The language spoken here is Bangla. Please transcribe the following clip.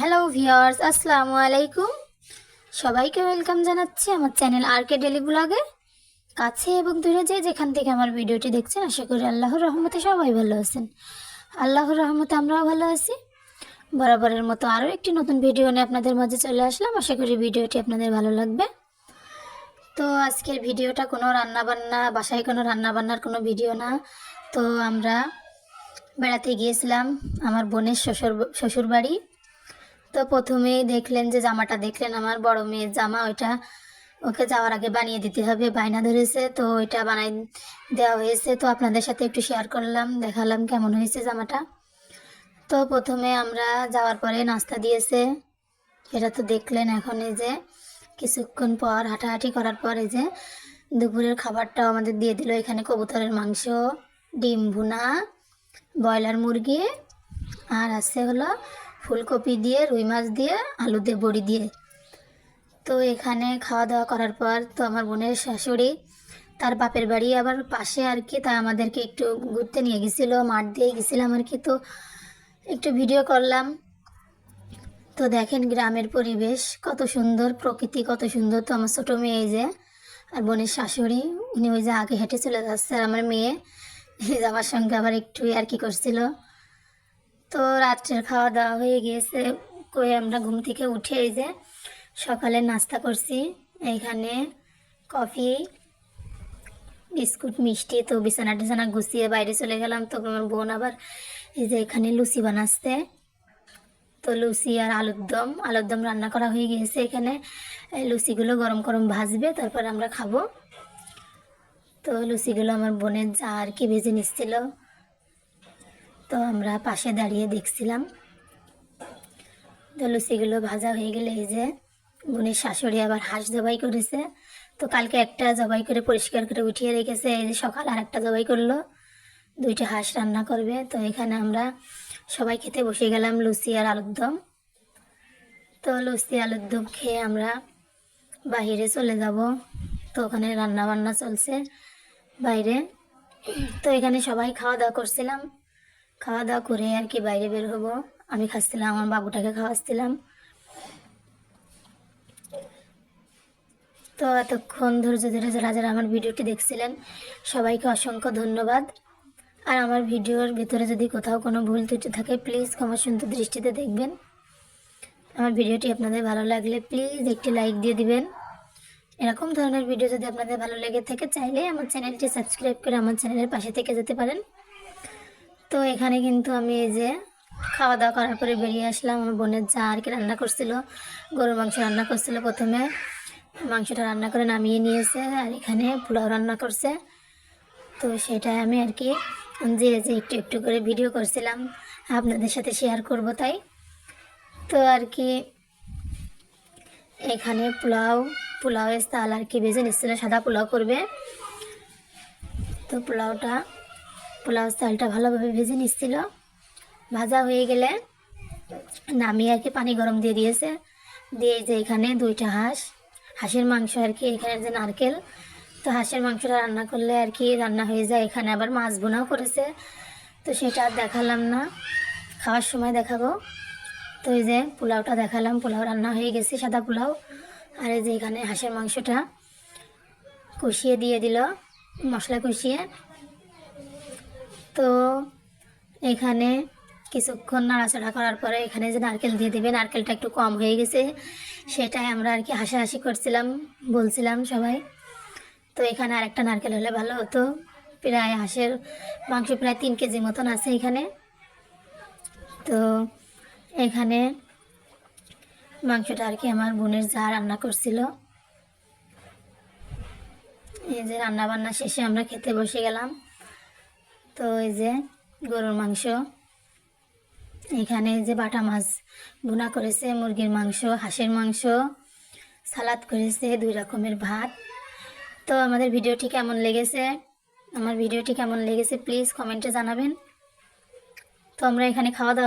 হ্যালো ভিওর্স আসসালামু আলাইকুম সবাইকে ওয়েলকাম জানাচ্ছি আমার চ্যানেল আর কে ডেলি ব্লগে কাছে এবং দূরে যে যেখান থেকে আমার ভিডিওটি দেখছেন, আশা করি আল্লাহর রহমতে সবাই ভালো আছেন। আল্লাহর রহমতে আমরাও ভালো আছি। বরাবরের মতো আরও একটি নতুন ভিডিও নিয়ে আপনাদের মাঝে চলে আসলাম। আশা করি ভিডিওটি আপনাদের ভালো লাগবে। তো আজকের ভিডিওটা কোনো রান্নাবান্না, বাসায় কোনো রান্নাবান্নার কোনো ভিডিও না। তো আমরা বেড়াতে গিয়েছিলাম আমার বোনের শ্বশুর শ্বশুর বাড়ি তো প্রথমেই দেখলেন যে জামাটা দেখলেন আমার বড় মেয়ের জামা, ওইটা ওকে যাওয়ার আগে বানিয়ে দিতে হবে, বায়না ধরেছে, তো ওইটা বানাই দেওয়া হয়েছে। তো আপনাদের সাথে একটু শেয়ার করলাম, দেখালাম কেমন হয়েছে জামাটা। তো প্রথমে আমরা যাওয়ার পরে নাস্তা দিয়েছে, এটা তো দেখলেন এখন এই যে, কিছুক্ষণ পর হাঁটাহাঁটি করার পর এই যে দুপুরের খাবারটাও আমাদের দিয়ে দিল। এখানে কবুতরের মাংস, ডিম ভুনা, ব্রয়লার মুরগি, আর আছে হলো ফুলকপি দিয়ে, রুই মাছ দিয়ে আলু দিয়ে বড়ি দিয়ে। তো এখানে খাওয়া দাওয়া করার পর তো আমার বোনের শাশুড়ি, তার বাপের বাড়ি আবার পাশে আর কি, তা আমাদেরকে একটু ঘুরতে নিয়ে গেছিল, মাঠ দিয়ে গেছিলাম আর কি, তো একটু ভিডিও করলাম। তো দেখেন গ্রামের পরিবেশ, কত সুন্দর, প্রকৃতি কত সুন্দর। তো আমার ছোটো মেয়ে যে, আর বোনের শাশুড়ি, উনি ওই যে আগে হেঁটে চলে যাচ্ছে, আর আমার মেয়ে আমার সঙ্গে আবার একটু আর কি করছিল। তো রাত্রের খাওয়া দাওয়া হয়ে গিয়েছে। কই আমরা ঘুম থেকে উঠে এই যে সকালে নাস্তা করছি। এইখানে কফি, বিস্কুট, মিষ্টি তো বিছানা টিছানা গুছিয়ে বাইরে চলে গেলাম। তো আমার বোন আবার এই যে এখানে লুচি বানাচ্ছে। তো লুচি আর আলুর দম আলুর দম রান্না করা হয়ে গিয়েছে। এখানে লুচিগুলো গরম গরম ভাজবে, তারপর আমরা খাব। তো লুচিগুলো আমার বোনের যা আর কি ভেজে নিচ্ছিল। তো আমরা পাশে দাঁড়িয়ে দেখছিলাম। তো লুচিগুলো ভাজা হয়ে গেলে এই যে বোনের শাশুড়ি আবার হাঁস জবাই করেছে। তো কালকে একটা জবাই করে পরিষ্কার করে উঠিয়ে রেখেছে, এই যে সকাল আর একটা জবাই করল। দুইটা হাঁস রান্না করবে। তো এখানে আমরা সবাই খেতে বসে গেলাম লুচি আর আলুর দম। তো লুচি, আলুর দম খেয়ে আমরা বাইরে চলে যাব। তো ওখানে রান্না বান্না চলছে বাইরে। তো এখানে সবাই খাওয়া দাওয়া করছিলাম। খাওয়া দাওয়া করে আর কি বাইরে বের হব। আমি খাচ্ছিলাম, আমার বাবুটাকে খাওয়াচ্ছিলাম। তো এতক্ষণ ধৈর্য ধরে যারা যারা আমার ভিডিওটি দেখছিলেন, সবাইকে অসংখ্য ধন্যবাদ। আর আমার ভিডিওর ভিতরে যদি কোথাও কোনো ভুল ত্রুটি থাকে প্লিজ ক্ষমা সুন্দর দৃষ্টিতে দেখবেন। আমার ভিডিওটি আপনাদের ভালো লাগলে প্লিজ একটি লাইক দিয়ে দিবেন। এরকম ধরনের ভিডিও যদি আপনাদের ভালো লেগে থাকে, চাইলে আমার চ্যানেলটি সাবস্ক্রাইব করে আমার চ্যানেলের পাশে থেকে যেতে পারেন। তো এখানে কিন্তু আমি এই যে খাওয়া দাওয়া করার পরে বেরিয়ে আসলাম। আমার বোনের যা আর কি রান্না করছিল, গরুর মাংস রান্না করছিল প্রথমে। মাংসটা রান্না করে নামিয়ে নিয়েছে আর এখানে পোলাও রান্না করছে। তো সেটাই আমি আর কি যে যে একটু একটু করে ভিডিও করছিলাম, আপনাদের সাথে শেয়ার করব তাই। তো আর কি এখানে পোলাও, পোলাওয়ের চাল আর কি ভেজে নিচ্ছিল, সাদা পোলাও করবে। তো পোলাওটা পোলাও চালটা ভালোভাবে ভেজে নিচ্ছিল। ভাজা হয়ে গেলে নামিয়ে আর কি পানি গরম দিয়ে দিয়েছে। দিয়ে যে এখানে দুইটা হাঁস, হাঁসের মাংস আর কি, এখানে যে নারকেল, তো হাঁসের মাংসটা রান্না করলে আর কি রান্না হয়ে যায়। এখানে আবার মাছ বোনাও করেছে। তো সেটা আর দেখালাম না। খাওয়ার সময় দেখাবো। তো এই যে পোলাওটা দেখালাম, পোলাও রান্না হয়ে গেছে সাদা পোলাও। আর এই যে এখানে হাঁসের মাংসটা কষিয়ে দিয়ে দিল, মশলা কষিয়ে। তো এখানে কিছুক্ষণ নাড়াচাড়া করার পরে এখানে যে নারকেল দিয়ে দেবে, নারকেলটা একটু কম হয়ে গেছে। সেটাই আমরা আর কি হাসাহাসি করছিলাম, বলছিলাম সবাই। তো এখানে আর একটা নারকেল হলে ভালো হতো। প্রায় হাঁসের মাংস প্রায় তিন কেজি মতন আছে এখানে। তো এখানে মাংসটা আর কি আমার বোনের যা রান্না করছিল। এই যে রান্না বান্না শেষে আমরা খেতে বসে গেলাম। তো এই যে গরুর মাংস, এখানে যে বাটা মাছ বুনা করেছে, মুরগির মাংস, হাঁসের মাংস, সালাদ করেছে, দুই রকমের ভাত। তো আমাদের ভিডিওটি কেমন লেগেছে? আমার ভিডিওটি কেমন লেগেছে প্লিজ কমেন্টে জানাবেন। তো আমরা এখানে খাওয়া দাওয়া